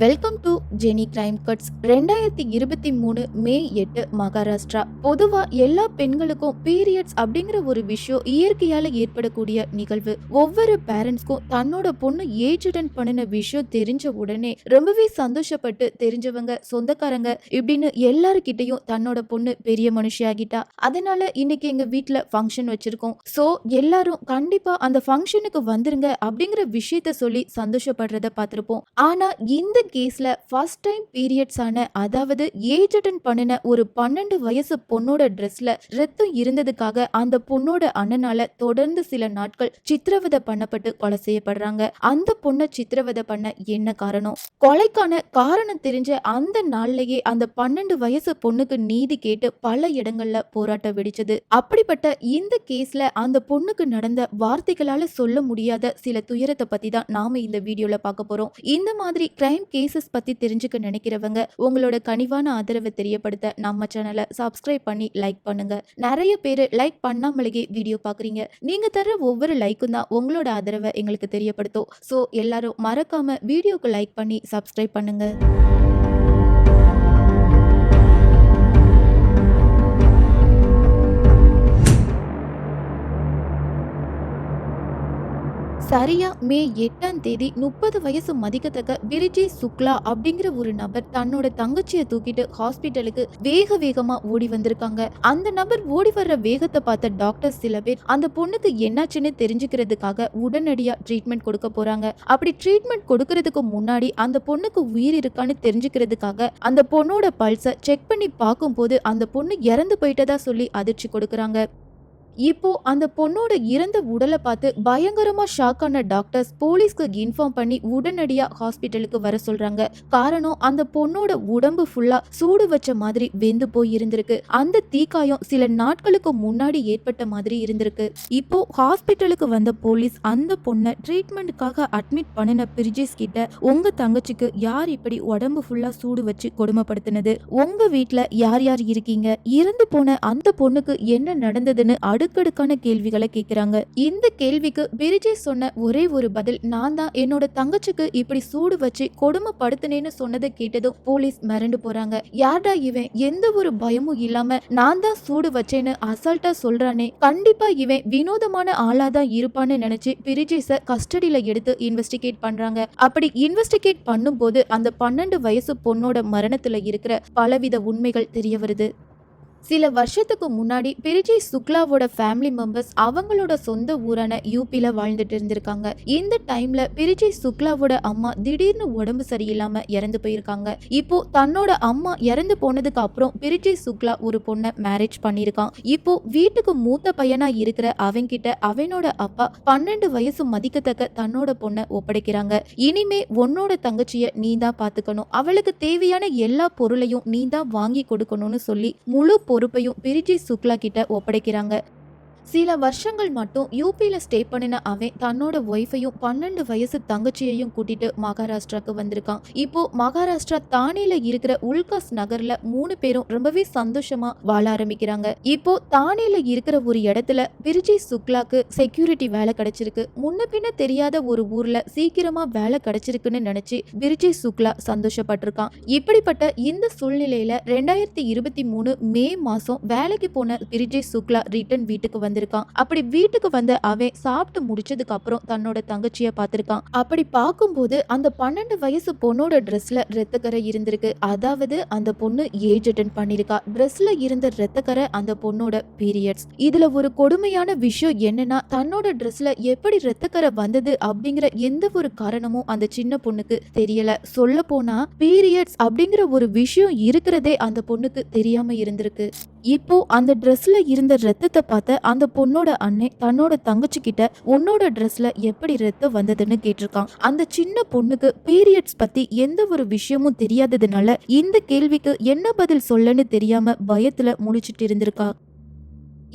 Welcome to Jenny crime cuts ரெண்டாயிரத்தி இருபத்தி மூணு மே எட்டு மகாராஷ்டிரா. பொதுவா எல்லா பெண்களுக்கும் பீரியட்ஸ் அப்படிங்கிற ஒரு விஷயம் இயற்கையால ஏற்படக்கூடிய நிகழ்வு. ஒவ்வொரு பேரண்ட்ஸ்க்கும் தன்னோட பொண்ணு ஏஜ் அட்டன் பண்ணின விஷயம் தெரிஞ்ச உடனே ரொம்பவே சந்தோஷப்பட்டு தெரிஞ்சவங்க சொந்தக்காரங்க இப்படின்னு எல்லாருக்கிட்டையும் தன்னோட பொண்ணு பெரிய மனுஷியாகிட்டா. அதனால இன்னைக்கு எங்க வீட்டில் ஃபங்க்ஷன் வச்சிருக்கோம். சோ எல்லாரும் கண்டிப்பா அந்த ஃபங்க்ஷனுக்கு வந்துருங்க அப்படிங்கிற விஷயத்த சொல்லி சந்தோஷப்படுறத பார்த்திருப்போம். ஆனா இந்த கேஸ்ல ஃபர்ஸ்ட் டைம் பீரியட்ஸ் ஆன அதாவது ஏஜ் அட்டன் பண்ணின ஒரு பன்னெண்டு வயசு பொண்ணோட ட்ரெஸ்ல ரத்தம் இருந்ததுக்காக அந்த பொண்ணோட அண்ணனால தொடர்ந்து சில நாட்கள் சித்திரவதை பண்ணப்பட்டு கொலை செய்யப்படுறாங்க. அந்த பொண்ணை சித்திரவதை பண்ண என்ன காரணம்? கொலைக்கான காரணம் தெரிஞ்ச அந்த நாள்லயே அந்த பன்னெண்டு வயசு பொண்ணுக்கு நீதி கேட்டு பல இடங்கள்ல போராட்டம் வெடிச்சது. அப்படிப்பட்ட இந்த கேஸ்ல அந்த பொண்ணுக்கு நடந்த வார்த்தைகளால சொல்ல முடியாத சில துயரத்தை பத்தி தான் நாம இந்த வீடியோல பார்க்க போறோம். இந்த மாதிரி கிரைம் கேசஸ் பத்தி தெரிஞ்சுக்க நினைக்கிறவங்க உங்களோட கனிவான ஆதரவை தெரியப்படுத்த நம்ம சேனலை சப்ஸ்கிரைப் பண்ணி லைக் பண்ணுங்க. நிறைய பேர் லைக் பண்ணாமலேயே வீடியோ பாக்குறீங்க. நீங்க தர ஒவ்வொரு லைக்கும் தான் உங்களோட ஆதரவை எங்களுக்கு தெரியப்படுத்தும். ஸோ எல்லாரும் மறக்காம வீடியோக்கு லைக் பண்ணி சப்ஸ்கிரைப் பண்ணுங்க. சரியா மே எட்டாம் தேதி முப்பது வயசு மதிக்கத்தக்க விரிஜி சுக்லா அப்படிங்கிற ஒரு நபர் தன்னோட தங்கச்சியை தூக்கிட்டு ஹாஸ்பிட்டலுக்கு வேக வேகமா ஓடி வந்திருக்காங்க. அந்த நபர் ஓடி வர்ற வேகத்தை பார்த்த டாக்டர் சில பேர் அந்த பொண்ணுக்கு என்னாச்சுன்னு தெரிஞ்சுக்கிறதுக்காக உடனடியா ட்ரீட்மெண்ட் கொடுக்க போறாங்க. அப்படி ட்ரீட்மெண்ட் கொடுக்கறதுக்கு முன்னாடி அந்த பொண்ணுக்கு உயிர் இருக்கான்னு தெரிஞ்சுக்கிறதுக்காக அந்த பொண்ணோட பல்ஸை செக் பண்ணி பார்க்கும்போது அந்த பொண்ணு இறந்து போயிட்டதா சொல்லி அதிர்ச்சி கொடுக்குறாங்க. இப்போ அந்த பொண்ணோட இறந்த உடலை பார்த்து பயங்கரமா ஷாக் ஆன டாக்டர்ஸ் போலீஸ்க்கு இன்ஃபார்ம் பண்ணி உடனடியா ஹாஸ்பிட்டலுக்கு வர சொல்றாங்க. காரணம் அந்த பொண்ணோட உடம்பு ஃபுல்லா சூடு வச்ச மாதிரி வெந்து போய் இருந்திருக்கு அந்த தீக்காயம் சில நாட்களுக்கு முன்னாடி ஏற்பட்ட மாதிரி இருந்திருக்கு. இப்போ ஹாஸ்பிட்டலுக்கு வந்த போலீஸ் அந்த பொண்ணை ட்ரீட்மெண்ட்டுக்காக அட்மிட் பண்ணின பிரிஜேஸ் கிட்ட உங்க தங்கச்சிக்கு யார் இப்படி உடம்பு ஃபுல்லா சூடு வச்சு கொடுமைப்படுத்தினது? உங்க வீட்டுல யார் யார் இருக்கீங்க? இறந்து போன அந்த பொண்ணுக்கு என்ன நடந்ததுன்னு அடுக்கடுக்கான கேள்விகளை கேட்குறாங்க. இந்த கேள்விக்கு பிரிஜே சொன்ன ஒரே ஒரு பதில் நான் தான் என்னோட தங்கச்சிக்கு இப்படி சூடு வச்சு கொடுமைப்படுத்தினேன்னு சொன்னதை கேட்டதும் போலீஸ் மிரண்டு போறாங்க. யார்டா இவன்? எந்த ஒரு பயமும் இல்லாம நான் தான் சூடு வச்சேன்னு அசால்ட்டா சொல்றானே. கண்டிப்பா இவன் வினோதமான ஆளா தான் இருப்பான்னு நினைச்சு பிரிஜேஸ கஸ்டடியில எடுத்து இன்வெஸ்டிகேட் பண்றாங்க. அப்படி இன்வெஸ்டிகேட் பண்ணும்போது அந்த பன்னெண்டு வயசு பொண்ணோட மரணத்துல இருக்கிற பலவித உண்மைகள் தெரிய வருது. சில வருஷத்துக்கு முன்னாடி பிரிஜி சுக்லாவோட ஃபேமிலி மெம்பர்ஸ் அவங்களோட சொந்த ஊரான யூபியில் வாழ்ந்துட்டு இருந்திருக்காங்க. இந்த டைம்ல பிரிஜி சுக்லாவோட அம்மா திடீர்னு உடம்பு சரியில்லாம இறந்து போயிருக்காங்க. இப்போ தன்னோட அம்மா இறந்து போனதுக்கு அப்புறம் பிரிஜி சுக்லா ஒரு பொண்ணை மேரேஜ் பண்ணியிருக்கான். இப்போ வீட்டுக்கு மூத்த பையனா இருக்கிற அவன்கிட்ட அவனோட அப்பா பன்னெண்டு வயசு மதிக்கத்தக்க தன்னோட பொண்ணை ஒப்படைக்கிறாங்க. இனிமே உன்னோட தங்கச்சிய நீ தான் பாத்துக்கணும் அவளுக்கு தேவையான எல்லா பொருளையும் நீ தான் வாங்கி கொடுக்கணும்னு சொல்லி முழு பொறுப்பையும் பிரிஜி சுக்லா கிட்ட ஒப்படைக்கிறாங்க. சில வருஷங்கள் மட்டும் யூபியில் ஸ்டே பண்ணின அவன் தன்னோட ஒய்ஃபையும் பன்னெண்டு வயசு தங்கச்சியையும் கூட்டிட்டு மகாராஷ்டிராக்கு வந்திருக்கான். இப்போ மகாராஷ்டிரா தானேல இருக்கிற உல்காஸ் நகர்ல மூணு பேரும் ரொம்பவே சந்தோஷமா வாழ ஆரம்பிக்கிறாங்க. இப்போ தானேல இருக்கிற ஒரு இடத்துல பிரிஜி சுக்லாக்கு செக்யூரிட்டி வேலை கிடைச்சிருக்கு. முன்ன பின்ன தெரியாத ஒரு ஊர்ல சீக்கிரமா வேலை கிடைச்சிருக்குன்னு நினைச்சு பிரிஜி சுக்லா சந்தோஷப்பட்டிருக்கான். இப்படிப்பட்ட இந்த சூழ்நிலையில ரெண்டாயிரத்தி இருபத்தி மூணு மே மாசம் வேலைக்கு போன பிரிஜி சுக்லா ரிட்டர்ன் வீட்டுக்கு வந்திருக்கான். அப்படி வீட்டுக்கு வந்த அவன் சாப்பிட்டு முடிச்சதுக்கு அப்புறம் தன்னோட தங்கச்சிய பார்த்திருக்கான். அப்படி பார்க்கும்போது அந்த பன்னெண்டு வயசு பொண்ணோட ட்ரெஸ்ல ரத்தக்கரை இருந்திருக்கு. அதாவது அந்த பொண்ணு ஏஜ் அட்டன் பண்ணிருக்கா ட்ரெஸ்ல இருந்த ரத்தக்கரை அந்த பொண்ணோட பீரியட்ஸ் இதுல ஒரு கொடுமையான விஷயம் என்னன்னா தன்னோட ட்ரெஸ்ல எப்படி ரத்தக்கரை வந்தது அப்படிங்கிற எந்த ஒரு காரணமும் அந்த சின்ன பொண்ணுக்கு தெரியல. சொல்ல போனா பீரியட்ஸ் அப்படிங்கிற ஒரு விஷயம் இருக்கிறதே அந்த பொண்ணுக்கு தெரியாம இருந்திருக்கு. இப்போ அந்த ட்ரெஸ்ல இருந்த ரத்தத்தை பார்த்த அந்த பொண்ணோட அண்ணன் தன்னோட தங்கச்சி கிட்ட உன்னோட ட்ரெஸ்ல எப்படி ரத்தம் வந்ததுன்னு கேட்டிருக்கான். அந்த சின்ன பொண்ணுக்கு பீரியட்ஸ் பத்தி எந்த ஒரு விஷயமும் தெரியாததுனால இந்த கேள்விக்கு என்ன பதில் சொல்லன்னு தெரியாம பயத்துல முழிச்சிட்டு இருந்திருக்கா.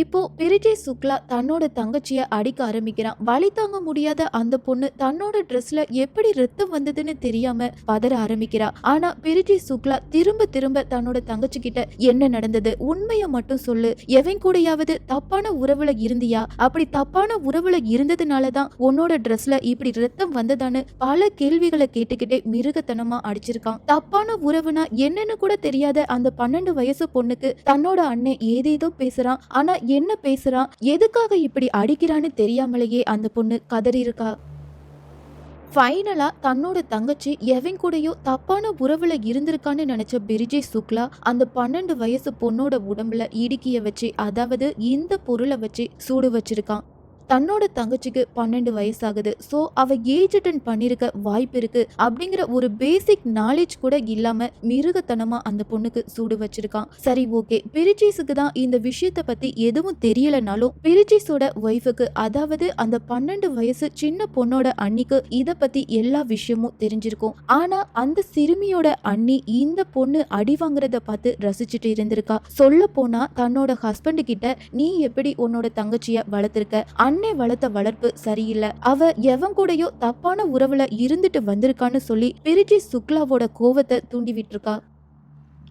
இப்போ பிரிஜே சுக்லா தன்னோட தங்கச்சியை அடிக்க ஆரம்பிக்கிறான். வழி தாங்க முடியாத அந்த பொண்ணு தன்னோட ட்ரெஸ்ல எப்படி ரத்தம் வந்ததுன்னு தெரியாம பதற ஆரம்பிக்கிறா. ஆனா பிரிஜே சுக்லா திரும்ப திரும்ப தன்னோட தங்கச்சி கிட்ட என்ன நடந்தது? உண்மைய மட்டும் சொல்லு. எவன் கூடயாவது தப்பான உறவுல இருந்தியா? அப்படி தப்பான உறவுல இருந்ததுனாலதான் உன்னோட ட்ரெஸ்ல இப்படி ரத்தம் வந்ததான்னு பல கேள்விகளை கேட்டுக்கிட்டே மிருகத்தனமா அடிச்சிருக்கான். தப்பான உறவுனா என்னன்னு கூட தெரியாத அந்த பன்னெண்டு வயசு பொண்ணுக்கு தன்னோட அண்ணன் ஏதேதோ பேசுறான். ஆனா என்ன பேசுறான் எதுக்காக இப்படி அடிக்கிறான்னு தெரியாமலேயே அந்த பொண்ணு கதறியிருக்கா? ஃபைனலாக ஃபைனலா தன்னோட தங்கச்சி எவன் கூடயோ தப்பான உறவுல இருந்திருக்கான்னு நினைச்ச பிரிஜே சுக்லா அந்த பன்னெண்டு வயசு பொண்ணோட உடம்புல இடுக்கிய வச்சு அதாவது இந்த பொருளை வச்சு சூடு வச்சிருக்கான் தன்னோட தங்கச்சிக்கு பன்னெண்டு வயசாகுது. ஸோ அவ ஏஜ் அட்டன் பண்ணியிருக்க வாய்ப்பு இருக்கு அப்படிங்கிற ஒரு பேசிக் நாலேஜ் கூட இல்லாம மிருகத்தனமா அந்த பொண்ணுக்கு சூடு வச்சிருக்கான். சரி ஓகே பிரிஜீஸுக்கு தான் இந்த விஷயத்த பத்தி எதுவும் தெரியலனாலும் பிரிஜிஸோட ஒய்ஃபுக்கு அதாவது அந்த பன்னெண்டு வயசு சின்ன பொண்ணோட அண்ணிக்கு இதை பத்தி எல்லா விஷயமும் தெரிஞ்சிருக்கும். ஆனா அந்த சிறுமியோட அண்ணி இந்த பொண்ணு அடி வாங்குறத பார்த்து ரசிச்சுட்டு இருந்திருக்கா. சொல்ல போனா தன்னோட ஹஸ்பண்ட் கிட்ட நீ எப்படி உன்னோட தங்கச்சிய வளர்த்திருக்க? அன்னை வளர்த்த வளர்ப்பு சரியில்லை. அவ எவன் கூடயோ தப்பான உறவுல இருந்துட்டு வந்திருக்கான்னு சொல்லி பிரிஜி சுக்லாவோட கோவத்தை தூண்டி விட்டுருக்கா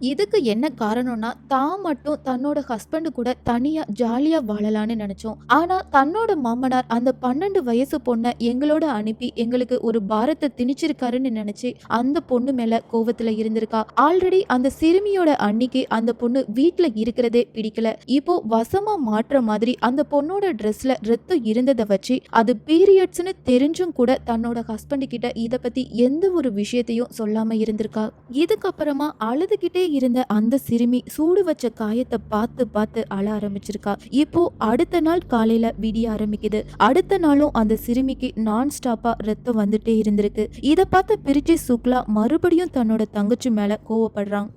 இதுக்கு என்ன காரணம்னா தான் மட்டும் தன்னோட ஹஸ்பண்டு கூட தனியா ஜாலியா வாழலான்னு நினைச்சோம். ஆனா தன்னோட மாமனார் அந்த பன்னெண்டு வயசு பொண்ணை எங்களோட அனுப்பி எங்களுக்கு ஒரு பாரத்தை திணிச்சிருக்காருன்னு நினைச்சு அந்த பொண்ணு மேல கோவத்துல இருந்திருக்கா. ஆல்ரெடி அந்த சிறுமியோட அன்னிக்கு அந்த பொண்ணு வீட்டுல இருக்கிறதே பிடிக்கல. இப்போ வசமா மாற்ற மாதிரி அந்த பொண்ணோட ட்ரெஸ்ல ரத்தம் இருந்ததை வச்சு அது பீரியட்ஸ்னு தெரிஞ்சும் கூட தன்னோட ஹஸ்பண்ட் கிட்ட இத பத்தி எந்த ஒரு விஷயத்தையும் சொல்லாம இருந்திருக்கா? இதுக்கப்புறமா அழுதுகிட்டே இருந்த அந்த சிறுமி சூடு வச்ச காயத்தை பார்த்து பார்த்து அழ ஆரம்பிச்சிருக்கா. இப்போ அடுத்த நாள் காலையில விடிய ஆரம்பிக்குது. அடுத்த நாளும் அந்த சிறுமிக்கு நான் ஸ்டாப்பா ரத்தம் வந்துட்டே இருந்திருக்கு. இத பார்த்த பிரிச்சி சுக்லா மறுபடியும் தன்னோட தங்கச்சி மேல கோவப்படுறான்.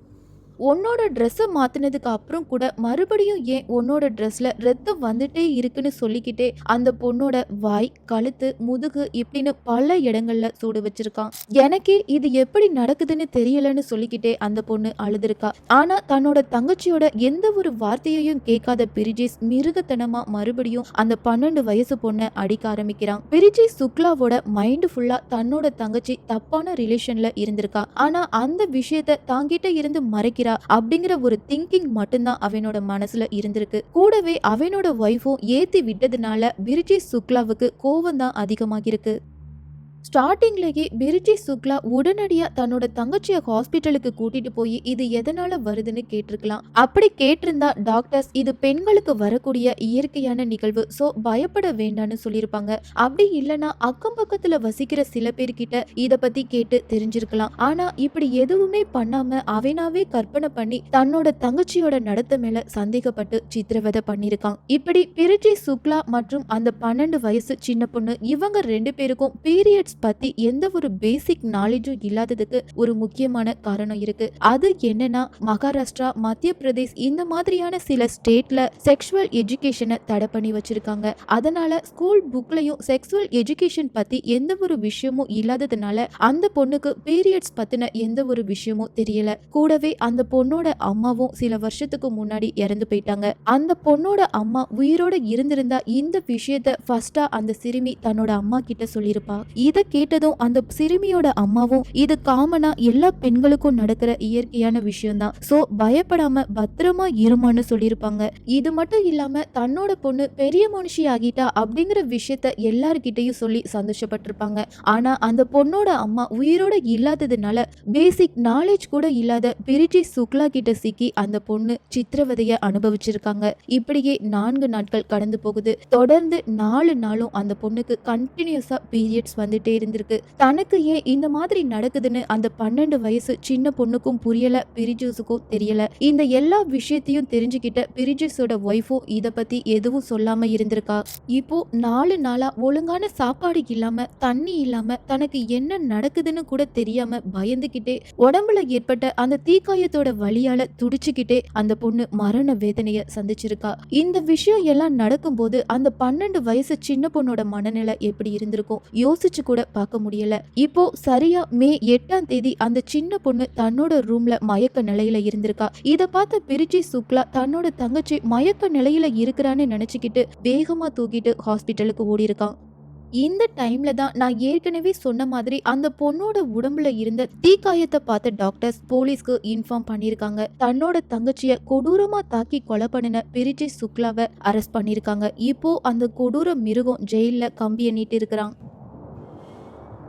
உன்னோட ட்ரெஸ்ஸை மாத்தினதுக்கு அப்புறம் கூட மறுபடியும் ஏன் உன்னோட ட்ரெஸ்ல ரத்தம் வந்துட்டே இருக்குன்னு சொல்லிக்கிட்டே அந்த பொண்ணோட வாய் கழுத்து முதுகு இப்படின்னு பல இடங்கள்ல சூடு வச்சிருக்கான். எனக்கே இது எப்படி நடக்குதுன்னு தெரியலன்னு சொல்லிக்கிட்டே அந்த பொண்ணு அழுதுருக்கா. ஆனா தன்னோட தங்கச்சியோட எந்த ஒரு வார்த்தையையும் கேட்காத பிரிஜிஸ் மிருகத்தனமா மறுபடியும் அந்த பன்னெண்டு வயசு பொண்ணை அடிக்க ஆரம்பிக்கிறான். பிரிஜி சுக்லாவோட மைண்ட் ஃபுல்லா தன்னோட தங்கச்சி தப்பான ரிலேஷன்ல இருந்திருக்கா. ஆனா அந்த விஷயத்த தாங்கிட்ட இருந்து மறைக்கிற அப்படிங்கிற ஒரு திங்கிங் மட்டும்தான் அவனோட மனசுல இருந்திருக்கு. கூடவே அவனோட ஒய்ஃபும் ஏத்தி விட்டதுனால பிரிஜி சுக்லாவுக்கு கோவம் தான் அதிகமாகிருக்கு ஸ்டார்டிங்லேயே பிரிஜி சுக்லா உடனடியாக தன்னோட தங்கச்சியை ஹாஸ்பிட்டலுக்கு கூட்டிட்டு போய் இது எதனால வருதுன்னு கேட்டிருக்கலாம். அப்படி கேட்டிருந்தா டாக்டர்ஸ் இது பெண்களுக்கு வரக்கூடிய இயற்கையான நிகழ்வு ஸோ பயப்பட வேண்டாம்னு சொல்லியிருப்பாங்க. அப்படி இல்லைன்னா அக்கம் பக்கத்தில் வசிக்கிற சில பேர்கிட்ட இதை பத்தி கேட்டு தெரிஞ்சிருக்கலாம். ஆனா இப்படி எதுவுமே பண்ணாம அவனாவே கற்பனை பண்ணி தன்னோட தங்கச்சியோட நடத்த மேல சந்தேகப்பட்டு சித்திரவதை பண்ணியிருக்கான். இப்படி பிரிஜி சுக்லா மற்றும் அந்த பன்னெண்டு வயசு சின்ன பொண்ணு இவங்க ரெண்டு பேருக்கும் பீரியட்ஸ் பத்தி எந்த ஒரு பேசிக் நாலேஜும் இல்லாததுக்கு ஒரு முக்கியமான காரணம் இருக்கு. அது என்னன்னா மகாராஷ்டிரா மத்திய பிரதேஷ் இந்த மாதிரியான சில ஸ்டேட்ல செக்ஷுவல் எஜுகேஷனை தடை பண்ணி வச்சிருக்காங்க. அதனால ஸ்கூல் புக்லயும் செக்ஷுவல் எஜுகேஷன் பத்தி எந்த ஒரு விஷயமும் இல்லாததுனால அந்த பொண்ணுக்கு பீரியட்ஸ் பத்தின எந்த ஒரு விஷயமும் தெரியல. கூடவே அந்த பொண்ணோட அம்மாவும் சில வருஷத்துக்கு முன்னாடி இறந்து போயிட்டாங்க. அந்த பொண்ணோட அம்மா உயிரோட இருந்திருந்தா இந்த விஷயத்த ஃபர்ஸ்டா அந்த சிறுமி தன்னோட அம்மா கிட்ட சொல்லியிருப்பா இத கேட்டதும் அந்த சிறுமியோட அம்மாவும் இது காமனா எல்லா பெண்களுக்கும் நடக்கிற இயற்கையான விஷயம்தான். சோ பயப்படாம பத்திரமா இருமான்னு சொல்லியிருப்பாங்க. இது மட்டும் இல்லாம தன்னோட பொண்ணு பெரிய மனுஷி ஆகிட்டா அப்படிங்கிற விஷயத்த எல்லார்கிட்டையும் சொல்லி சந்தோஷப்பட்டிருப்பாங்க. ஆனா அந்த பொண்ணோட அம்மா உயிரோட இல்லாததுனால பேசிக் நாலேஜ் கூட இல்லாத பிரிட்டி சுக்லா கிட்ட சிக்கி அந்த பொண்ணு சித்திரவதைய அனுபவிச்சிருக்காங்க. இப்படியே நான்கு நாட்கள் கடந்து போகுது. தொடர்ந்து நாலு நாளும் அந்த பொண்ணுக்கு கண்டினியூஸா பீரியட்ஸ் வந்துட்டே இருந்திருக்கு. தனக்கு ஏன் இந்த மாதிரி நடக்குதுன்னு அந்த பன்னெண்டு வயசு சின்ன பொண்ணுக்கும் புரியல பிரிஜூஸுக்கும் தெரியல. இந்த எல்லா விஷயத்தையும் தெரிஞ்சுக்கிட்ட பிரிஜூஸோட ஒய்ஃபும் இத பத்தி எதுவும் சொல்லாம இருந்திருக்கா? இப்போ நாலு நாளா ஒழுங்கான சாப்பாடு இல்லாம தண்ணி இல்லாம தனக்கு என்ன நடக்குதுன்னு கூட தெரியாம பயந்துகிட்டே உடம்புல ஏற்பட்ட அந்த தீக்காயத்தோட வழியால துடிச்சுக்கிட்டே அந்த பொண்ணு மரண வேதனைய சந்திச்சிருக்கா. இந்த விஷயம் எல்லாம் நடக்கும்போது அந்த பன்னெண்டு வயசு சின்ன பொண்ணோட மனநிலை எப்படி இருந்திருக்கும்? யோசிச்சு கூட பார்க்க முடியல. இப்போ சரியா மே எட்டாம் தேதி அந்த சின்ன பொண்ணு தன்னோட ரூம்ல மயக்க நிலையில இருந்திருக்கா. இத பார்த்த பிரிச்சி சுக்லா தன்னோட தங்கச்சி மயக்க நிலையில இருக்கிறான்னு நினைச்சுக்கிட்டு வேகமா தூக்கிட்டு ஹாஸ்பிட்டலுக்கு ஓடி இருக்கான் இந்த டைம்ல தான் நான் ஏற்கனவே சொன்ன மாதிரி அந்த பொண்ணோட உடம்புல இருந்த தீக்காயத்தை பார்த்த டாக்டர்ஸ் போலீஸ்க்கு இன்ஃபார்ம் பண்ணியிருக்காங்க. தன்னோட தங்கச்சிய கொடூரமா தாக்கி கொலை பண்ணின பிரிஜி சுக்லாவை அரெஸ்ட் பண்ணியிருக்காங்க. இப்போ அந்த கொடூர மிருகம் ஜெயில கம்பியை நீட்டி இருக்கிறான்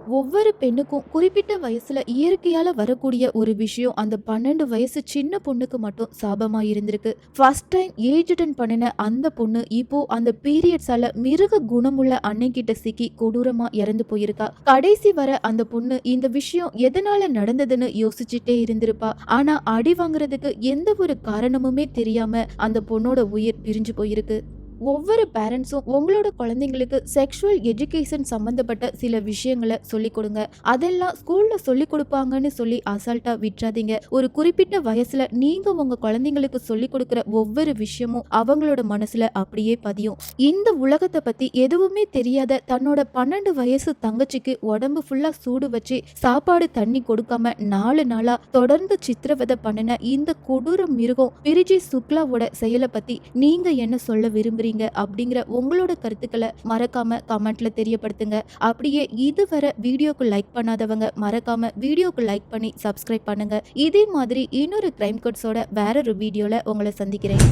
ஒவ்வொரு பெண்ணுக்கும் குறிப்பிட்ட வயசுல இயற்கையால வரக்கூடிய ஒரு விஷயம் அந்த பன்னெண்டு வயசு சின்ன பொண்ணுக்கு மட்டும் சாபமா இருந்திருக்கு. ஃபர்ஸ்ட் டைம் ஏஜ் அட்டன் பண்ணின அந்த பொண்ணு இப்போ அந்த பீரியட்ஸால மிருக குணமுள்ள அன்னைக்கிட்ட சிக்கி கொடூரமா இறந்து போயிருக்கா. கடைசி வர அந்த பொண்ணு இந்த விஷயம் எதனால நடந்ததுன்னு யோசிச்சுட்டே இருந்திருப்பா. ஆனா அடி வாங்குறதுக்கு எந்த ஒரு காரணமுமே தெரியாம அந்த பொண்ணோட உயிர் பிரிஞ்சு போயிருக்கு. ஒவ்வொரு பேரண்ட்ஸும் உங்களோட குழந்தைங்களுக்கு செக்ஷுவல் எஜுகேஷன் சம்மந்தப்பட்ட சில விஷயங்களை சொல்லிக் கொடுங்க. அதெல்லாம் ஸ்கூல்ல சொல்லிக் கொடுப்பாங்கன்னு சொல்லி அசால்ட்டா விட்டுறாதீங்க. ஒரு குறிப்பிட்ட வயசுல நீங்க உங்க குழந்தைங்களுக்கு சொல்லிக் கொடுக்குற ஒவ்வொரு விஷயமும் அவங்களோட மனசுல அப்படியே பதியும். இந்த உலகத்தை பத்தி எதுவுமே தெரியாத தன்னோட பன்னெண்டு வயசு தங்கச்சிக்கு உடம்பு ஃபுல்லா சூடு வச்சு சாப்பாடு தண்ணி கொடுக்காம நாலு நாளா தொடர்ந்து சித்திரவதை பண்ணின இந்த கொடூர மிருகம் பிரிஜி சுக்லாவோட செயலை பத்தி நீங்க என்ன சொல்ல விரும்புறீங்க? அப்படிங்கிற உங்களோட கருத்துக்களை மறக்காம கமெண்ட்ல தெரியப்படுத்துங்க. அப்படியே இதுவரை வீடியோக்கு லைக் பண்ணாதவங்க மறக்காம வீடியோக்கு லைக் பண்ணி சப்ஸ்கிரைப் பண்ணுங்க. இதே மாதிரி இன்னொரு கிரைம் கோட்ஸோட வேற ஒரு வீடியோல உங்களை சந்திக்கிறேன்.